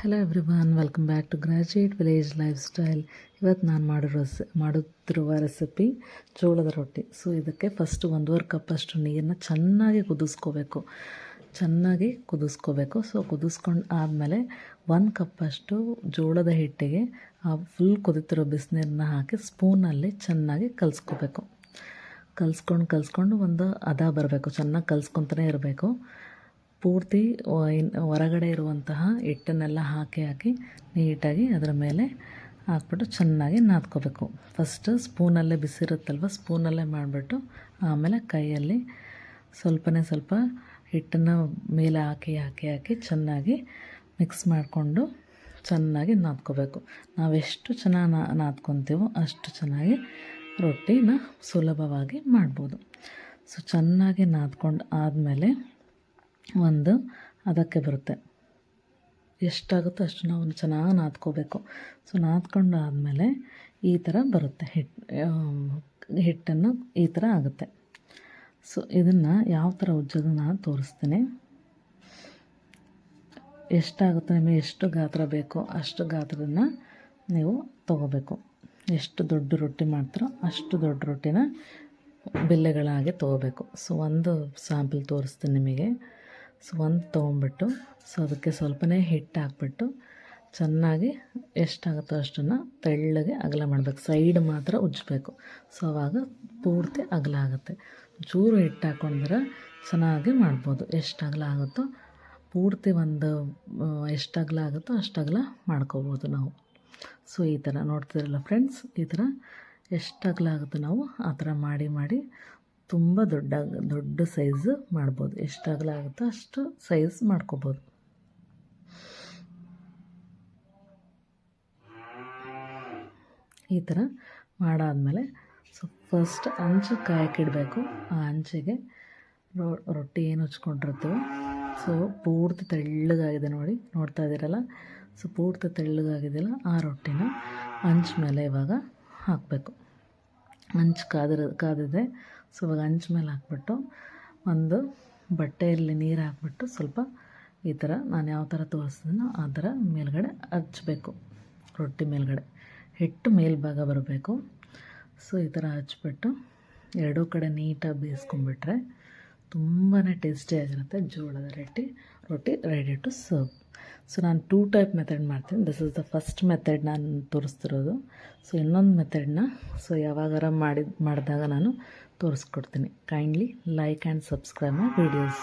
Hello every welcome back to graduate village lifestyle ಇವತ್ತು ನಾನು ಮಾಡೋ ರೆಸಿ, ಮಾಡುತ್ತಿರುವ ರೆಸಿಪಿ ಜೋಳದ ರೊಟ್ಟಿ. ಸೊ ಇದಕ್ಕೆ ಫಸ್ಟ್ ಒಂದೂವರೆ ಕಪ್ಪಷ್ಟು ನೀರನ್ನ ಚೆನ್ನಾಗಿ ಕುದಿಸ್ಕೋಬೇಕು. ಚೆನ್ನಾಗಿ ಕುದಿಸ್ಕೋಬೇಕು. ಸೊ ಕುದಿಸ್ಕೊಂಡು ಆದಮೇಲೆ ಒಂದು ಕಪ್ಪಷ್ಟು ಜೋಳದ ಹಿಟ್ಟಿಗೆ ಆ ಫುಲ್ ಕುದಿತಿರೋ ಬಿಸಿನೀರನ್ನ ಹಾಕಿ ಸ್ಪೂನಲ್ಲಿ ಚೆನ್ನಾಗಿ ಕಲಿಸ್ಕೋಬೇಕು. ಕಲಿಸ್ಕೊಂಡು ಕಲಿಸ್ಕೊಂಡು ಒಂದು ಅದ ಬರಬೇಕು. ಚೆನ್ನಾಗಿ ಕಲಿಸ್ಕೊತಾನೆ ಇರಬೇಕು. ಪೂರ್ತಿ ಹೊರಗಡೆ ಇರುವಂತಹ ಹಿಟ್ಟನ್ನೆಲ್ಲ ಹಾಕಿ ಹಾಕಿ ನೀಟಾಗಿ ಅದರ ಮೇಲೆ ಹಾಕ್ಬಿಟ್ಟು ಚೆನ್ನಾಗಿ ನಾದ್ಕೋಬೇಕು. ಫಸ್ಟ್ ಸ್ಪೂನಲ್ಲೇ ಬಿಸಿರುತ್ತಲ್ವ, ಸ್ಪೂನಲ್ಲೇ ಮಾಡಿಬಿಟ್ಟು ಆಮೇಲೆ ಕೈಯಲ್ಲಿ ಸ್ವಲ್ಪನೇ ಸ್ವಲ್ಪ ಹಿಟ್ಟನ್ನು ಮೇಲೆ ಹಾಕಿ ಹಾಕಿ ಹಾಕಿ ಚೆನ್ನಾಗಿ ಮಿಕ್ಸ್ ಮಾಡಿಕೊಂಡು ಚೆನ್ನಾಗಿ ನಾದ್ಕೋಬೇಕು. ನಾವೆಷ್ಟು ಚೆನ್ನಾಗಿ ನಾ, ನಾದ್ಕೊತೀವೋ ಅಷ್ಟು ಚೆನ್ನಾಗಿ ರೊಟ್ಟಿನ ಸುಲಭವಾಗಿ ಮಾಡ್ಬೋದು. ಸೊ ಚೆನ್ನಾಗಿ ನಾದ್ಕೊಂಡು ಆದಮೇಲೆ ಒಂದು ಅದಕ್ಕೆ ಬರುತ್ತೆ. ಎಷ್ಟಾಗುತ್ತೋ ಅಷ್ಟು ನಾವು ಚೆನ್ನಾಗಿ ನಾದ್ಕೋಬೇಕು. ಸೊ ನಾದ್ಕೊಂಡು ಆದಮೇಲೆ ಈ ಥರ ಬರುತ್ತೆ. ಹಿಟ್ಟು ಹಿಟ್ಟನ್ನು ಈ ಥರ ಆಗುತ್ತೆ. ಸೊ ಇದನ್ನು ಯಾವ ಥರ ಉಜ್ಜೋದು ನಾನು ತೋರಿಸ್ತೀನಿ. ಎಷ್ಟಾಗುತ್ತೆ ನಿಮಗೆ ಎಷ್ಟು ಗಾತ್ರ ಬೇಕೋ ಅಷ್ಟು ಗಾತ್ರನ ನೀವು ತೊಗೋಬೇಕು. ಎಷ್ಟು ದೊಡ್ಡ ರೊಟ್ಟಿ ಮಾಡ್ತಾರೋ ಅಷ್ಟು ದೊಡ್ಡ ರೊಟ್ಟಿನ ಬಿಲ್ಲೆಗಳಾಗಿ ತೊಗೋಬೇಕು. ಸೊ ಒಂದು ಸ್ಯಾಂಪಲ್ ತೋರಿಸ್ತೀನಿ ನಿಮಗೆ. ಸೊ ಒಂದು ತೊಗೊಂಬಿಟ್ಟು ಸೊ ಅದಕ್ಕೆ ಸ್ವಲ್ಪನೇ ಹಿಟ್ಟು ಹಾಕ್ಬಿಟ್ಟು ಚೆನ್ನಾಗಿ ಎಷ್ಟಾಗುತ್ತೋ ಅಷ್ಟನ್ನು ತೆಳ್ಳಗೆ ಅಗಲ ಮಾಡಬೇಕು. ಸೈಡ್ ಮಾತ್ರ ಉಜ್ಜಬೇಕು. ಸೊ ಅವಾಗ ಪೂರ್ತಿ ಅಗಲ ಆಗುತ್ತೆ. ಚೂರು ಹಿಟ್ಟು ಹಾಕ್ಕೊಂಡ್ರೆ ಚೆನ್ನಾಗಿ ಮಾಡ್ಬೋದು. ಎಷ್ಟು ಅಗಲ ಆಗುತ್ತೋ ಪೂರ್ತಿ ಒಂದು ಎಷ್ಟು ಅಗಲ ಆಗುತ್ತೋ ಅಷ್ಟು ಅಗಲ ಮಾಡ್ಕೋಬೋದು ನಾವು. ಸೊ ಈ ಥರ ನೋಡ್ತಿರಲ್ಲ ಫ್ರೆಂಡ್ಸ್, ಈ ಥರ ಎಷ್ಟು ಅಗಲ ಆಗುತ್ತೋ ನಾವು ಆ ಥರ ಮಾಡಿ ಮಾಡಿ ತುಂಬ ದೊಡ್ಡ ದೊಡ್ಡ ಸೈಜ್ ಮಾಡ್ಬೋದು. ಎಷ್ಟು ಅಗಲ ಆಗುತ್ತೋ ಅಷ್ಟು ಸೈಜ್ ಮಾಡ್ಕೋಬೋದು. ಈ ಥರ ಮಾಡಾದಮೇಲೆ ಸೊ ಫಸ್ಟ್ ಅಂಚು ಕಾಯಕ್ಕಿಡಬೇಕು ಆ ಹಂಚಿಗೆ ರೊಟ್ಟಿ ಏನು ಹಚ್ಕೊಂಡಿರ್ತೀವೋ ಸೊ ಪೂರ್ತಿ ತೆಳ್ಳಗಾಗಿದೆ ನೋಡಿ, ನೋಡ್ತಾ ಇದ್ದೀರಲ್ಲ? ಸೊ ಪೂರ್ತಿ ತೆಳ್ಳಗಾಗಿದೆಯಲ್ಲ ಆ ರೊಟ್ಟಿನ ಅಂಚು ಮೇಲೆ ಇವಾಗ ಹಾಕಬೇಕು. ಅಂಚು ಕಾದಿರ ಕಾದಿದೆ ಸೊ ಇವಾಗ ಮೇಲೆ ಹಾಕ್ಬಿಟ್ಟು ಒಂದು ಬಟ್ಟೆಯಲ್ಲಿ ನೀರು ಹಾಕ್ಬಿಟ್ಟು ಸ್ವಲ್ಪ ಈ ಥರ ನಾನು ಯಾವ ಥರ ತೋರಿಸ್ತೀನೋ ಆ ಥರ ಮೇಲ್ಗಡೆ ಹಚ್ಚಬೇಕು ರೊಟ್ಟಿ ಮೇಲ್ಗಡೆ. ಹಿಟ್ಟು ಮೇಲ್ಭಾಗ ಬರಬೇಕು. ಸೊ ಈ ಥರ ಹಚ್ಬಿಟ್ಟು ಎರಡೂ ಕಡೆ ನೀಟಾಗಿ ಬೇಯಿಸ್ಕೊಂಬಿಟ್ರೆ ತುಂಬಾ ಟೇಸ್ಟಿಯಾಗಿರುತ್ತೆ ಜೋಳದ ರೊಟ್ಟಿ ರೊಟ್ಟಿ ರೆಡಿ ಟು ಸರ್ವ್ ಸೊ ನಾನು ಟೂ ಟೈಪ್ ಮೆಥಡ್ ಮಾಡ್ತೀನಿ. This is the first method ನಾನು ತೋರಿಸ್ತಿರೋದು. ಸೊ ಇನ್ನೊಂದು ಮೆಥಡ್ನ ಸೊ ಯಾವಾಗಾರ ಮಾಡಿ ಮಾಡಿದಾಗ ನಾನು ತೋರಿಸ್ಕೊಡ್ತೀನಿ. Kindly like and subscribe my videos